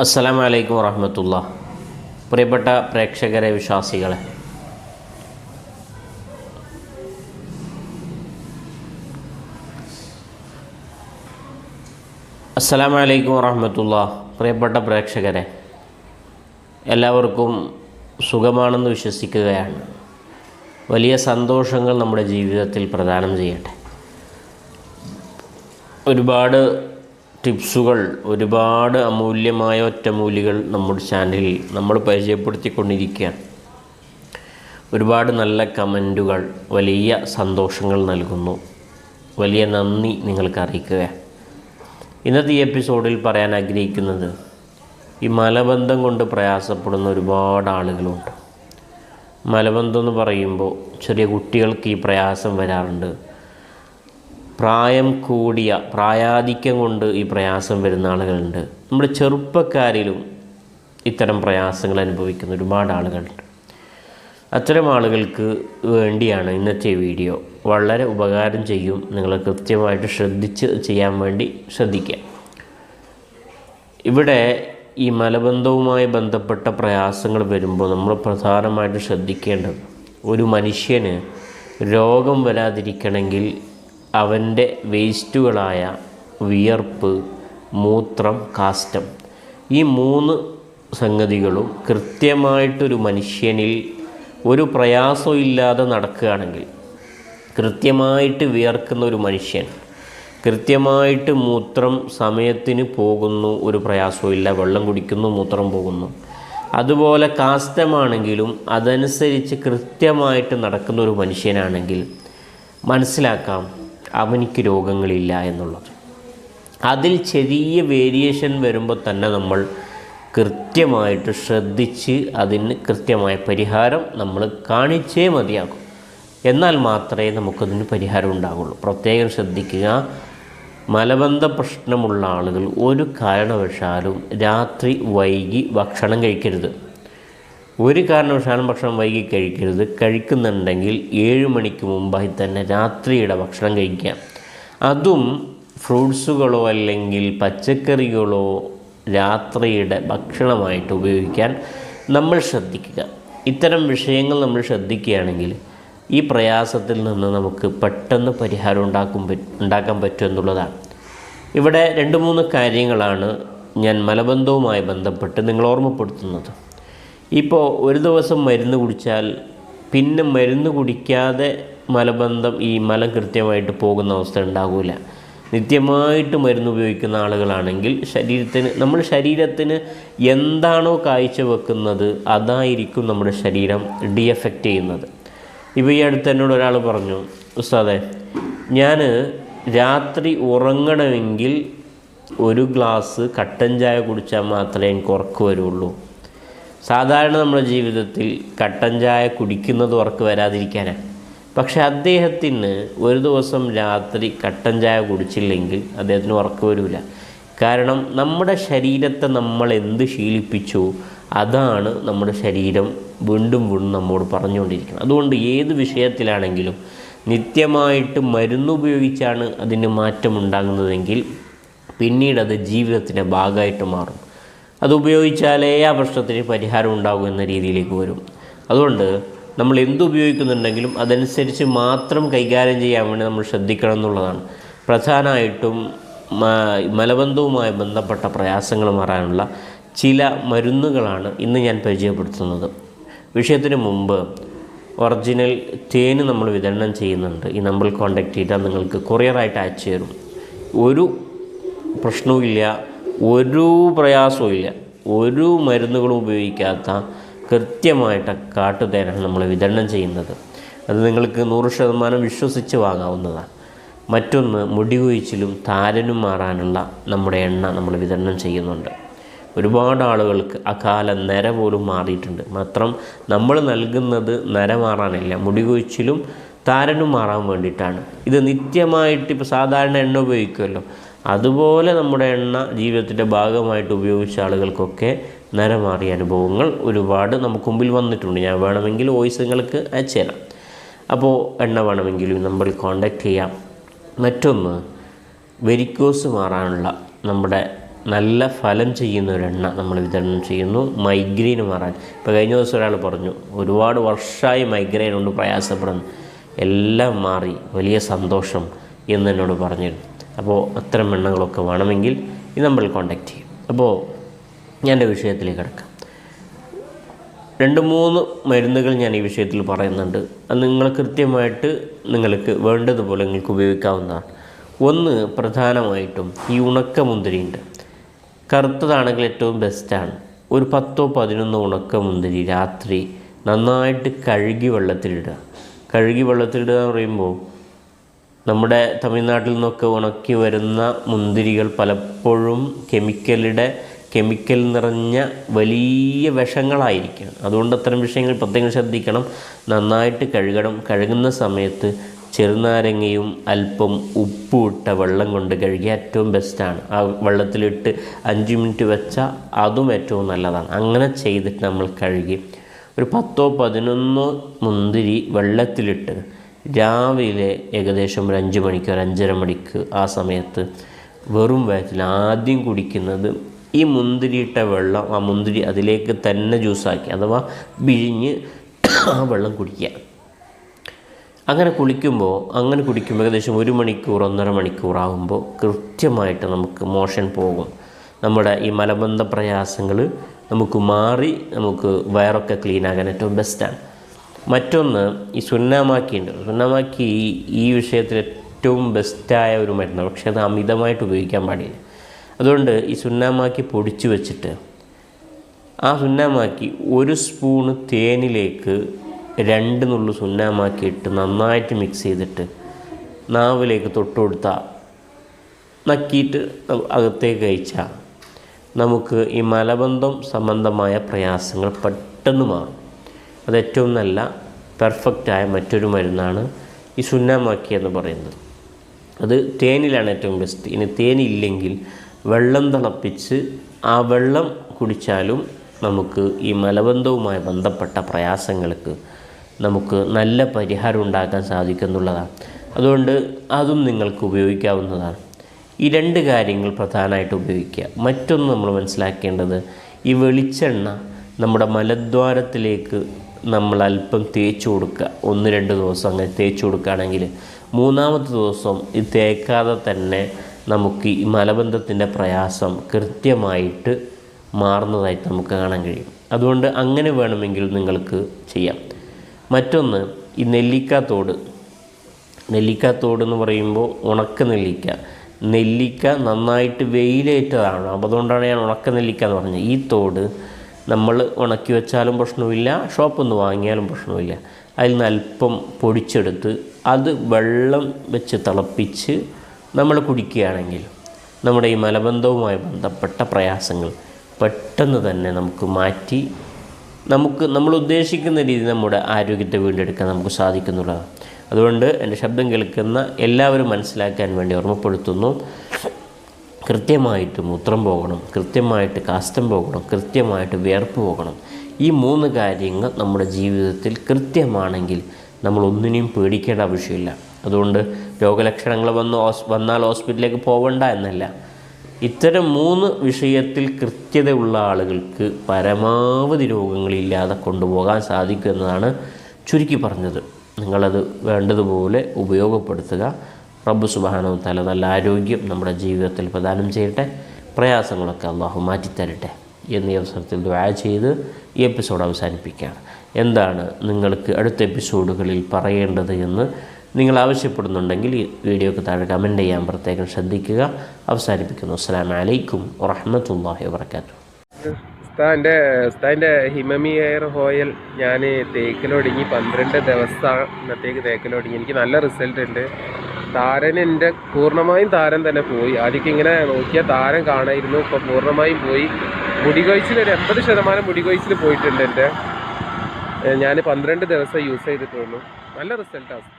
അസ്സലാമു അലൈക്കും വറഹമത്തുള്ള. പ്രിയപ്പെട്ട പ്രേക്ഷകരെ വിശ്വാസികളെ. അസ്സലാമു അലൈക്കും വറഹമത്തുള്ള. പ്രിയപ്പെട്ട പ്രേക്ഷകരെ എല്ലാവർക്കും സുഖമാണെന്ന് വിശ്വസിക്കുകയാണ്. വലിയ സന്തോഷങ്ങൾ നമ്മുടെ ജീവിതത്തിൽ പ്രദാനം ചെയ്യട്ടെ. ഒരുപാട് ടിപ്സുകൾ ഒരുപാട് അമൂല്യമായ ഒറ്റമൂലികൾ നമ്മുടെ ചാനലിൽ നമ്മൾ പരിചയപ്പെടുത്തിക്കൊണ്ടിരിക്കുകയാണ്. ഒരുപാട് നല്ല കമന്റുകൾ വലിയ സന്തോഷങ്ങൾ നൽകുന്നു. വലിയ നന്ദി നിങ്ങൾക്ക് അറിയിക്കുക ഇന്നത്തെ ഈ എപ്പിസോഡിൽ പറയാൻ ആഗ്രഹിക്കുന്നത് ഈ മലബന്ധം കൊണ്ട് പ്രയാസപ്പെടുന്ന ഒരുപാട് ആളുകളുണ്ട്. മലബന്ധം എന്ന് പറയുമ്പോൾ ചെറിയ കുട്ടികൾക്ക് ഈ പ്രയാസം വരാറുണ്ട്. പ്രായം കൂടിയ പ്രായാധിക്യം കൊണ്ട് ഈ പ്രയാസം വരുന്ന ആളുകളുണ്ട്. നമ്മുടെ ചെറുപ്പക്കാരിലും ഇത്തരം പ്രയാസങ്ങൾ അനുഭവിക്കുന്ന ഒരുപാട് ആളുകളുണ്ട്. അത്തരം ആളുകൾക്ക് വേണ്ടിയാണ് ഇന്നത്തെ വീഡിയോ. വളരെ ഉപകാരം ചെയ്യും. നിങ്ങൾ കൃത്യമായിട്ട് ശ്രദ്ധിച്ച് ചെയ്യാൻ വേണ്ടി ശ്രദ്ധിക്കുക. ഇവിടെ ഈ മലബന്ധവുമായി ബന്ധപ്പെട്ട പ്രയാസങ്ങൾ വരുമ്പോൾ നമ്മൾ പ്രധാനമായിട്ട് ശ്രദ്ധിക്കേണ്ടത് ഒരു മനുഷ്യന് രോഗം വരാതിരിക്കണമെങ്കിൽ അവന്റെ വേസ്റ്റുകളായ വിയർപ്പ് മൂത്രം കാസ്റ്റം ഈ മൂന്ന് സംഗതികളും കൃത്യമായിട്ടൊരു മനുഷ്യനിൽ ഒരു പ്രയാസവും ഇല്ലാതെ നടക്കുകയാണെങ്കിൽ കൃത്യമായിട്ട് വിയർക്കുന്ന ഒരു മനുഷ്യൻ കൃത്യമായിട്ട് മൂത്രം സമയത്തിന് പോകുന്നു ഒരു പ്രയാസവും ഇല്ല വെള്ളം കുടിക്കുന്നു മൂത്രം പോകുന്നു. അതുപോലെ കാസ്റ്റമാണെങ്കിലും അതനുസരിച്ച് കൃത്യമായിട്ട് നടക്കുന്ന ഒരു മനുഷ്യനാണെങ്കിൽ മനസ്സിലാക്കാം അവനിക്ക് രോഗങ്ങളില്ല എന്നുള്ളത്. അതിൽ ചെറിയ വേരിയേഷൻ വരുമ്പോൾ തന്നെ നമ്മൾ കൃത്യമായിട്ട് ശ്രദ്ധിച്ച് അതിന് കൃത്യമായ പരിഹാരം നമ്മൾ കാണിച്ചേ മതിയാകും. എന്നാൽ മാത്രമേ നമുക്കതിന് പരിഹാരം ഉണ്ടാകുള്ളൂ പ്രത്യേകം ശ്രദ്ധിക്കുക. മലബന്ധ പ്രശ്നമുള്ള ആളുകൾ ഒരു കാരണവശാലും രാത്രി വൈകി ഭക്ഷണം കഴിക്കരുത്. ഒരു കാരണവശാലും ഭക്ഷണം വൈകി കഴിക്കരുത്. കഴിക്കുന്നുണ്ടെങ്കിൽ ഏഴ് മണിക്ക് മുമ്പായി തന്നെ രാത്രിയുടെ ഭക്ഷണം കഴിക്കാം. അതും ഫ്രൂട്ട്സുകളോ അല്ലെങ്കിൽ പച്ചക്കറികളോ രാത്രിയുടെ ഭക്ഷണമായിട്ട് ഉപയോഗിക്കാൻ നമ്മൾ ശ്രദ്ധിക്കുക. ഇത്തരം വിഷയങ്ങൾ നമ്മൾ ശ്രദ്ധിക്കുകയാണെങ്കിൽ ഈ പ്രയാസത്തിൽ നിന്ന് നമുക്ക് പെട്ടെന്ന് പരിഹാരം ഉണ്ടാക്കും ഉണ്ടാക്കാൻ പറ്റും എന്നുള്ളതാണ്. ഇവിടെ രണ്ട് മൂന്ന് കാര്യങ്ങളാണ് ഞാൻ മലബന്ധവുമായി ബന്ധപ്പെട്ട് നിങ്ങൾ ഓർമ്മപ്പെടുത്തുന്നത്. ഇപ്പോൾ ഒരു ദിവസം മരുന്ന് കുടിച്ചാൽ പിന്നെ മരുന്ന് കുടിക്കാതെ മലബന്ധം ഈ മലം കൃത്യമായിട്ട് പോകുന്ന അവസ്ഥ ഉണ്ടാകില്ല നിത്യമായിട്ട് മരുന്ന് ഉപയോഗിക്കുന്ന ആളുകളാണെങ്കിൽ ശരീരത്തിന് നമ്മൾ ശരീരത്തിന് എന്താണോ കാഴ്ച വെക്കുന്നത് അതായിരിക്കും നമ്മുടെ ശരീരം ഡി എഫക്റ്റ് ചെയ്യുന്നത്. ഇപ്പോൾ ഈ അടുത്ത് എന്നോട് ഒരാൾ പറഞ്ഞു ഉസ്താദെ ഞാൻ രാത്രി ഉറങ്ങണമെങ്കിൽ ഒരു ഗ്ലാസ് കട്ടൻ ചായ കുടിച്ചാൽ മാത്രമേ എനിക്ക് ഉറക്കു വരുള്ളൂ. സാധാരണ നമ്മുടെ ജീവിതത്തിൽ കട്ടൻ ചായ കുടിക്കുന്നത് ഉറക്ക് വരാതിരിക്കാനാണ് പക്ഷേ അദ്ദേഹത്തിന് ഒരു ദിവസം രാത്രി കട്ടൻ ചായ കുടിച്ചില്ലെങ്കിൽ അദ്ദേഹത്തിന് ഉറക്ക് വരില്ല കാരണം നമ്മുടെ ശരീരത്തെ നമ്മൾ എന്ത് ശീലിപ്പിച്ചു അതാണ് നമ്മുടെ ശരീരം വീണ്ടും വീണ്ടും നമ്മോട് പറഞ്ഞുകൊണ്ടിരിക്കുന്നത്. അതുകൊണ്ട് ഏത് വിഷയത്തിലാണെങ്കിലും നിത്യമായിട്ട് മരുന്ന് ഉപയോഗിച്ചാണ് അതിന് മാറ്റമുണ്ടാകുന്നതെങ്കിൽ പിന്നീട് അത് ജീവിതത്തിന്റെ ഭാഗമായിട്ട് മാറും. അത് ഉപയോഗിച്ചാലേ ആ പ്രശ്നത്തിന് പരിഹാരം ഉണ്ടാകും എന്ന രീതിയിലേക്ക് വരും. അതുകൊണ്ട് നമ്മൾ എന്തുപയോഗിക്കുന്നുണ്ടെങ്കിലും അതനുസരിച്ച് മാത്രം കൈകാര്യം ചെയ്യാൻ വേണ്ടി നമ്മൾ ശ്രദ്ധിക്കണം എന്നുള്ളതാണ്. പ്രധാനമായിട്ടും മലബന്ധവുമായി ബന്ധപ്പെട്ട പ്രയാസങ്ങൾ മാറാനുള്ള ചില മരുന്നുകളാണ് ഇന്ന് ഞാൻ പരിചയപ്പെടുത്തുന്നത്. വിഷയത്തിന് മുമ്പ് ഒറിജിനൽ തേന് നമ്മൾ വിതരണം ചെയ്യുന്നുണ്ട്. ഈ നമ്പർ കോൺടാക്ട് ചെയ്താൽ നിങ്ങൾക്ക് കൊറിയറായിട്ട് അയച്ചു തരും. ഒരു പ്രശ്നവുമില്ല. ഒരു പ്രയാസവും ഒരു മരുന്നുകളും ഉപയോഗിക്കാത്ത കൃത്യമായിട്ട് കാട്ടുതേനാണ് നമ്മൾ വിതരണം ചെയ്യുന്നത്. അത് നിങ്ങൾക്ക് നൂറ് ശതമാനം വിശ്വസിച്ച് വാങ്ങാവുന്നതാണ്. മറ്റൊന്ന് മുടി കൊഴിച്ചിലും താരനും മാറാനുള്ള നമ്മുടെ എണ്ണ നമ്മൾ വിതരണം ചെയ്യുന്നുണ്ട്. ഒരുപാട് ആളുകൾക്ക് അകാല നര പോലും മാറിയിട്ടുണ്ട്. മാത്രം നമ്മൾ നൽകുന്നത് നര മാറാനില്ല മുടി കൊഴിച്ചിലും താരനും മാറാൻ വേണ്ടിയിട്ടാണ്. ഇത് നിത്യമായിട്ട് ഇപ്പോൾ സാധാരണ എണ്ണ ഉപയോഗിക്കുമല്ലോ. അതുപോലെ നമ്മുടെ എണ്ണ ജീവിതത്തിന്റെ ഭാഗമായിട്ട് ഉപയോഗിച്ച ആളുകൾക്കൊക്കെ നിരമാറിയ അനുഭവങ്ങൾ ഒരുപാട് നമുക്ക് മുമ്പിൽ വന്നിട്ടുണ്ട്. ഞാൻ വേണമെങ്കിൽ വോയിസ് നിങ്ങൾക്ക് അയച്ചു തരാം. അപ്പോൾ എണ്ണ വേണമെങ്കിലും നമ്മൾ കോണ്ടാക്ട് ചെയ്യാം. മറ്റൊന്ന് വെരിക്കോസ് മാറാനുള്ള നമ്മുടെ നല്ല ഫലം ചെയ്യുന്ന ഒരു എണ്ണ നമ്മൾ വിതരണം ചെയ്യുന്നു. മൈഗ്രെയിൻ മാറാൻ. ഇപ്പോൾ കഴിഞ്ഞ ദിവസം ഒരാൾ പറഞ്ഞു ഒരുപാട് വർഷമായി മൈഗ്രെയിൻ കൊണ്ട് പ്രയാസപ്പെടുന്നു. എല്ലാം മാറി. വലിയ സന്തോഷം എന്ന് എന്നോട് പറഞ്ഞിരുന്നു. അപ്പോൾ അത്തരം എണ്ണങ്ങളൊക്കെ വേണമെങ്കിൽ ഈ നമ്പറിൽ കോൺടാക്റ്റ് ചെയ്യും. അപ്പോൾ ഞാൻ എന്റെ വിഷയത്തിലേക്ക് കിടക്കാം. രണ്ട് മൂന്ന് മരുന്നുകൾ ഞാൻ ഈ വിഷയത്തിൽ പറയുന്നുണ്ട്. അത് നിങ്ങൾ കൃത്യമായിട്ട് നിങ്ങൾക്ക് വേണ്ടതുപോലെ നിങ്ങൾക്ക് ഉപയോഗിക്കാവുന്നതാണ്. ഒന്ന് പ്രധാനമായിട്ടും ഈ ഉണക്ക മുന്തിരിയുണ്ട് കറുത്തതാണെങ്കിൽ ഏറ്റവും ബെസ്റ്റാണ് ഒരു പത്തോ പതിനൊന്നോ ഉണക്ക മുന്തിരി രാത്രി നന്നായിട്ട് കഴുകി വെള്ളത്തിലിടുക. കഴുകി വെള്ളത്തിലിടുക എന്ന് പറയുമ്പോൾ നമ്മുടെ തമിഴ്നാട്ടിൽ നിന്നൊക്കെ ഉണക്കി വരുന്ന മുന്തിരികൾ പലപ്പോഴും കെമിക്കലിടെ കെമിക്കൽ നിറഞ്ഞ വലിയ വിഷങ്ങളായിരിക്കണം. അതുകൊണ്ട് അത്തരം വിഷയങ്ങൾ പ്രത്യേകം ശ്രദ്ധിക്കണം. നന്നായിട്ട് കഴുകണം. കഴുകുന്ന സമയത്ത് ചെറുനാരങ്ങയും അല്പം ഉപ്പും ഇട്ട വെള്ളം കൊണ്ട് കഴുകിയ ഏറ്റവും ബെസ്റ്റാണ് ആ വെള്ളത്തിലിട്ട് അഞ്ച് മിനിറ്റ് വെച്ചാൽ അതും ഏറ്റവും നല്ലതാണ്. അങ്ങനെ ചെയ്തിട്ട് നമ്മൾ കഴുകി. ഒരു പത്തോ പതിനൊന്നോ മുന്തിരി വെള്ളത്തിലിട്ട് രാവിലെ ഏകദേശം ഒരു അഞ്ച് മണിക്ക് ഒരു അഞ്ചര മണിക്ക് ആ സമയത്ത് വെറും വയറ്റിൽ ആദ്യം കുടിക്കുന്നത് ഈ മുന്തിരിയിട്ട വെള്ളം ആ മുന്തിരി അതിലേക്ക് തന്നെ ജ്യൂസാക്കി അഥവാ പിഴിഞ്ഞ് ആ വെള്ളം കുടിക്കുക. അങ്ങനെ കുളിക്കുമ്പോൾ അങ്ങനെ കുടിക്കുമ്പോൾ ഏകദേശം ഒരു മണിക്കൂർ ഒന്നര മണിക്കൂറാകുമ്പോൾ കൃത്യമായിട്ട് നമുക്ക് മോഷൻ പോകും. നമ്മുടെ ഈ മലബന്ധ പ്രയാസങ്ങൾ നമുക്ക് മാറി നമുക്ക് വയറൊക്കെ ക്ലീൻ ഏറ്റവും ബെസ്റ്റാണ് മറ്റൊന്ന് ഈ സുന്നാമാക്കി ഉണ്ട് സുന്നാമാക്കി ഈ ഈ വിഷയത്തിൽ ഏറ്റവും ബെസ്റ്റായ ഒരു മരുന്നാണ്. പക്ഷേ അത് അമിതമായിട്ട് ഉപയോഗിക്കാൻ പാടില്ല. അതുകൊണ്ട് ഈ സുന്നാമാക്കി പൊടിച്ചു വെച്ചിട്ട് ആ സുന്നാമാക്കി ഒരു സ്പൂണ് തേനിലേക്ക് രണ്ട് നുള്ളു സുന്നാമാക്കി ഇട്ട് നന്നായിട്ട് മിക്സ് ചെയ്തിട്ട് നാവിലേക്ക് തൊട്ട് കൊടുത്താൽ നക്കിയിട്ട് അകത്തേക്ക് കഴിച്ചാൽ നമുക്ക് ഈ മലബന്ധം സംബന്ധമായ പ്രയാസങ്ങൾ പെട്ടെന്ന് മാറും. അത് ഏറ്റവും നല്ല പെർഫെക്റ്റായ മറ്റൊരു മരുന്നാണ് ഈ സുന്നാമാക്കി എന്ന് പറയുന്നത്. അത് തേനിലാണ് ഏറ്റവും ബെസ്റ്റ് ഇനി തേനില്ലെങ്കിൽ വെള്ളം തിളപ്പിച്ച് ആ വെള്ളം കുടിച്ചാലും നമുക്ക് ഈ മലബന്ധവുമായി ബന്ധപ്പെട്ട പ്രയാസങ്ങൾക്ക് നമുക്ക് നല്ല പരിഹാരം ഉണ്ടാക്കാൻ സാധിക്കുന്നുള്ളതാണ്. അതുകൊണ്ട് അതും നിങ്ങൾക്ക് ഉപയോഗിക്കാവുന്നതാണ്. ഈ രണ്ട് കാര്യങ്ങൾ പ്രധാനമായിട്ട് ഉപയോഗിക്കുക. മറ്റൊന്ന് നമ്മൾ മനസ്സിലാക്കേണ്ടത് ഈ വെളിച്ചെണ്ണ നമ്മുടെ മലദ്വാരത്തിലേക്ക് നമ്മൾ അല്പം തേച്ച് കൊടുക്കുക. ഒന്ന് രണ്ട് ദിവസം അങ്ങനെ തേച്ച് കൊടുക്കുകയാണെങ്കിൽ മൂന്നാമത്തെ ദിവസം ഇത് തേക്കാതെ തന്നെ നമുക്ക് ഈ മലബന്ധത്തിന്റെ പ്രയാസം കൃത്യമായിട്ട് മാറുന്നതായിട്ട് നമുക്ക് കാണാൻ കഴിയും. അതുകൊണ്ട് അങ്ങനെ വേണമെങ്കിൽ നിങ്ങൾക്ക് ചെയ്യാം. മറ്റൊന്ന് ഈ നെല്ലിക്കാത്തോട് നെല്ലിക്കാത്തോട് എന്ന് പറയുമ്പോൾ ഉണക്ക നെല്ലിക്ക. നെല്ലിക്ക നന്നായിട്ട് വെയിലേറ്റതാണ്. അപ്പോൾ അതുകൊണ്ടാണ് ഞാൻ ഉണക്ക നെല്ലിക്ക എന്ന് പറഞ്ഞത്. ഈ തോട് നമ്മൾ ഉണക്കി വെച്ചാലും പ്രശ്നമില്ല ഷോപ്പിൽ നിന്ന് വാങ്ങിയാലും പ്രശ്നമില്ല. അതിൽ നിന്ന് അല്പം പൊടിച്ചെടുത്ത് അത് വെള്ളം വെച്ച് തിളപ്പിച്ച് നമ്മൾ കുടിക്കുകയാണെങ്കിൽ നമ്മുടെ ഈ മലബന്ധവുമായി ബന്ധപ്പെട്ട പ്രയാസങ്ങൾ പെട്ടെന്ന് തന്നെ നമുക്ക് മാറ്റി നമുക്ക് നമ്മൾ ഉദ്ദേശിക്കുന്ന രീതി നമ്മുടെ ആരോഗ്യത്തെ വീണ്ടെടുക്കാൻ നമുക്ക് സാധിക്കുന്നുള്ളതാണ്. അതുകൊണ്ട് എന്റെ ശബ്ദം കേൾക്കുന്ന എല്ലാവരും മനസ്സിലാക്കാൻ വേണ്ടി ഓർമ്മപ്പെടുത്തുന്നു. കൃത്യമായിട്ട് മൂത്രം പോകണം കൃത്യമായിട്ട് കാസ്റ്റം പോകണം കൃത്യമായിട്ട് വിയർപ്പ് പോകണം. ഈ മൂന്ന് കാര്യങ്ങൾ നമ്മുടെ ജീവിതത്തിൽ കൃത്യമാണെങ്കിൽ നമ്മൾ ഒന്നിനെയും പേടിക്കേണ്ട ആവശ്യമില്ല. അതുകൊണ്ട് രോഗലക്ഷണങ്ങൾ വന്ന് വന്നാൽ ഹോസ്പിറ്റലിലേക്ക് പോകണ്ട എന്നല്ല. ഇത്തരം മൂന്ന് വിഷയത്തിൽ കൃത്യതയുള്ള ആളുകൾക്ക് പരമാവധി രോഗങ്ങളില്ലാതെ കൊണ്ടുപോകാൻ സാധിക്കും എന്നതാണ് ചുരുക്കി പറഞ്ഞത്. നിങ്ങളത് വേണ്ടതുപോലെ ഉപയോഗപ്പെടുത്തുക. റബ്ബ് സുബാനോ തല നല്ല ആരോഗ്യം നമ്മുടെ ജീവിതത്തിൽ പ്രദാനം ചെയ്യട്ടെ. പ്രയാസങ്ങളൊക്കെ അള്ളാഹു മാറ്റിത്തരട്ടെ എന്നീ അവസരത്തിൽ ദ്വാ ചെയ്ത് ഈ എപ്പിസോഡ് അവസാനിപ്പിക്കുകയാണ്. എന്താണ് നിങ്ങൾക്ക് അടുത്ത എപ്പിസോഡുകളിൽ പറയേണ്ടത് എന്ന് നിങ്ങൾ ആവശ്യപ്പെടുന്നുണ്ടെങ്കിൽ ഈ വീഡിയോക്ക് താഴെ കമന്റ് ചെയ്യാൻ പ്രത്യേകം ശ്രദ്ധിക്കുക. അവസാനിപ്പിക്കുന്നു. അസ്സാം വലൈക്കും വറഹമത്തല്ലാഹി വാബർക്കാത്തു ഉസ്താന്റെ ഉസ്താന്റെ ഹിമമി എയർ ഹോയൽ ഞാൻ തേക്കിലൊടുങ്ങി പന്ത്രണ്ട് ദിവസം ഇന്നത്തേക്ക് തേക്കിലൊടുങ്ങി. എനിക്ക് നല്ല റിസൾട്ട് ഉണ്ട്. താരൻ എന്റെ പൂർണമായും താരൻ തന്നെ പോയി. ആദ്യമൊക്കെ ഇങ്ങനെ നോക്കിയാൽ താരൻ കാണായിരുന്നു. ഇപ്പോൾ പൂർണമായും പോയി. മുടി കൊഴിച്ചിൽ ഒരു എൺപത് ശതമാനം മുടി കൊഴിച്ചിൽ പോയിട്ടുണ്ട് എന്റെ. ഞാൻ പന്ത്രണ്ട് ദിവസം യൂസ് ചെയ്തിട്ടുള്ളൂ. നല്ല റിസൾട്ടാണ്